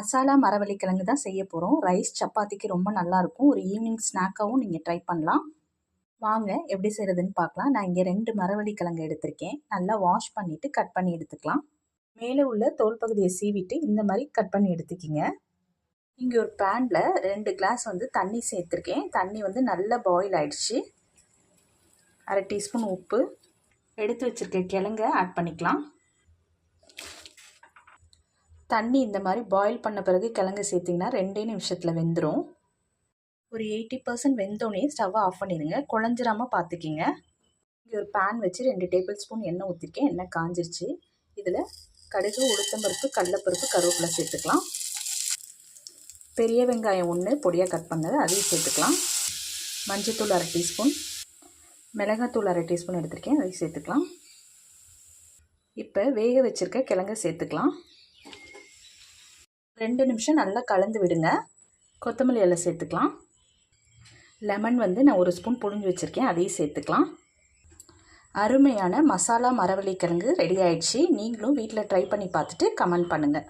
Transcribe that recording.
மசாலா மரவள்ளிக்கிழங்கு தான் செய்ய போகிறோம் ரைஸ் சப்பாத்திக்கு ரொம்ப நல்லாயிருக்கும் ஒரு ஈவினிங் ஸ்நாக்காகவும் நீங்கள் ட்ரை பண்ணலாம். வாங்க எப்படி செய்கிறதுன்னு பார்க்கலாம். நான் இங்கே ரெண்டு மரவள்ளிக்கிழங்கு எடுத்திருக்கேன். நல்லா வாஷ் பண்ணிவிட்டு கட் பண்ணி எடுத்துக்கலாம். மேலே உள்ள தோல் பகுதியை சீவிட்டு இந்த மாதிரி கட் பண்ணி எடுத்துக்கிங்க. இங்கே ஒரு பேனில் ரெண்டு கிளாஸ் வந்து தண்ணி சேர்த்துருக்கேன். தண்ணி வந்து நல்லா பாயில் ஆயிடுச்சு. அரை டீஸ்பூன் உப்பு. எடுத்து வச்சுருக்க கிழங்க ஆட் பண்ணிக்கலாம். தண்ணி இந்த மாதிரி பாயில் பண்ண பிறகு கிழங்கு சேர்த்திங்கன்னா ரெண்டே நிமிஷத்தில் வெந்துடும் ஒரு எயிட்டி பர்சன்ட் வெந்தோடனே ஸ்டவ்வை ஆஃப் பண்ணிடுங்க. குழஞ்சிராமல் பார்த்துக்கிங்க இங்கே ஒரு பேன் வச்சு ரெண்டு டேபிள் ஸ்பூன் எண்ணெய் ஊற்றிருக்கேன் எண்ணெய் காஞ்சிருச்சு. இதில் கடுகு உளுத்தம்பருப்பு கடலப்பருப்பு கருவேப்பிலை சேர்த்துக்கலாம். பெரிய வெங்காயம் ஒன்று பொடியாக கட் பண்ணது அதையும் சேர்த்துக்கலாம். மஞ்சத்தூள் அரை டீஸ்பூன். மிளகாத்தூள் அரை டீஸ்பூன் எடுத்திருக்கேன் அதையும் சேர்த்துக்கலாம். இப்போ வேக வச்சுருக்க கிழங்க சேர்த்துக்கலாம். ரெண்டு நிமிஷம் நல்லா கலந்து விடுங்க. கொத்தமல்லி எல்லாம் சேர்த்துக்கலாம். லெமன் வந்து நான் ஒரு ஸ்பூன் புழிஞ்சு வச்சுருக்கேன் அதையும் சேர்த்துக்கலாம். அருமையான மசாலா மரவள்ளிக்கிழங்கு ரெடி ஆயிடுச்சு. நீங்களும் வீட்டில் ட்ரை பண்ணி பார்த்துட்டு கமெண்ட் பண்ணுங்கள்